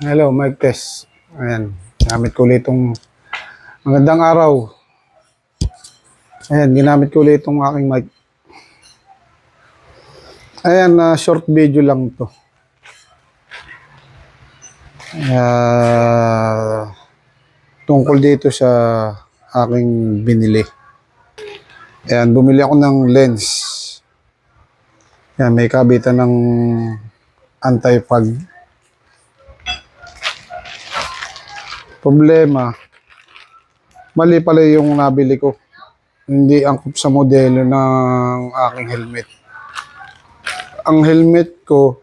Hello, mic test. Ayan, gamit ko ulit itong magandang araw. Ayan, ginamit ko ulit itong aking mic. Ayan, na short video lang to. Ah, tungkol dito sa aking binili. Ayan, bumili ako ng lens. Ayan, may kabitan ng anti-fog. Problema, mali pala yung nabili ko. Hindi angkop sa modelo ng aking helmet. Ang helmet ko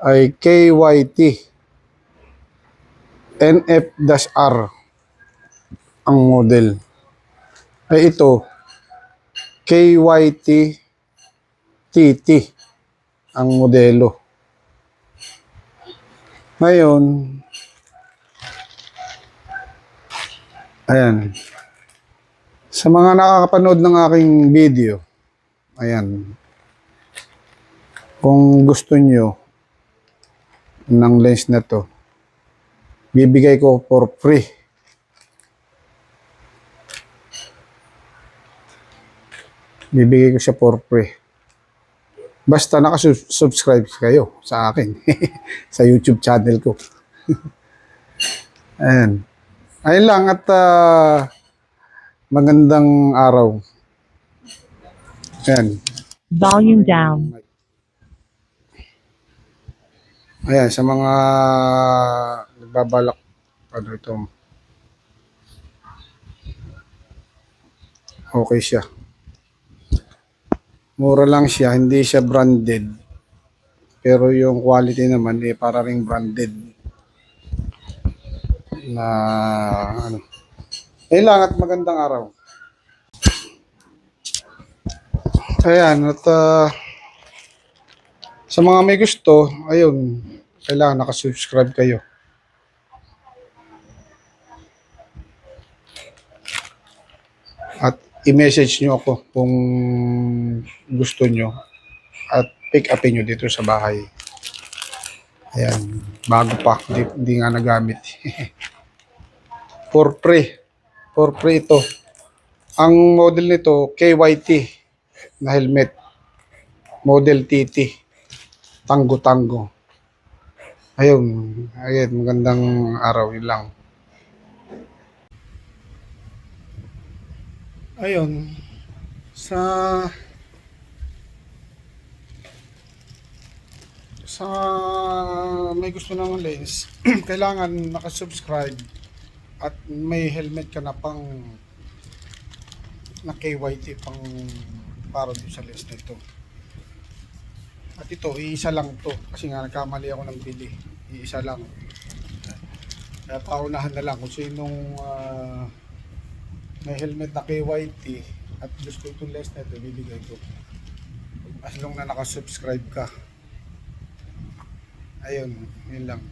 ay KYT NF-R ang model. Ay ito, KYT TT ang modelo. Ngayon, Ayan. Sa mga nakakapanood ng aking video, ayan. Kung gusto nyo ng lens na to, bibigay ko for free. Bibigay ko siya for free. Basta nakasubscribe kayo sa akin. sa YouTube channel ko. ayan. Ayun lang at ah, magandang araw. Ayan. Volume down. Ayan, sa mga nagbabalak, ano ito, okay siya. Mura lang siya, hindi siya branded. Pero yung quality naman, eh, para ring branded. Na, ano. Ayun lang at magandang araw. Ayan, at ah, sa mga may gusto, ayun, kailangan nakasubscribe kayo. At i-message nyo ako kung gusto nyo at pick upin nyo dito sa bahay. Ayan, bago pa, hindi, hindi nga nagamit. For free. For free ito. Ang model nito, KYT na helmet. Model TT. Tango-tango. Ayun. Ayun, magandang araw yun lang. Ayun. Sa sa may gusto ng lens, kailangan nakasubscribe at may helmet ka na pang na KYT pang para doon sa lens nito. At ito, iisa lang to. Kasi nga nagkamali ako ng bili. Iisa lang. Kaya paunahan na lang kung sinong ah, may helmet na KYT at gusto itong lens na ito, bibigay ko. As long na nakasubscribe ka. Ayun, yun lang.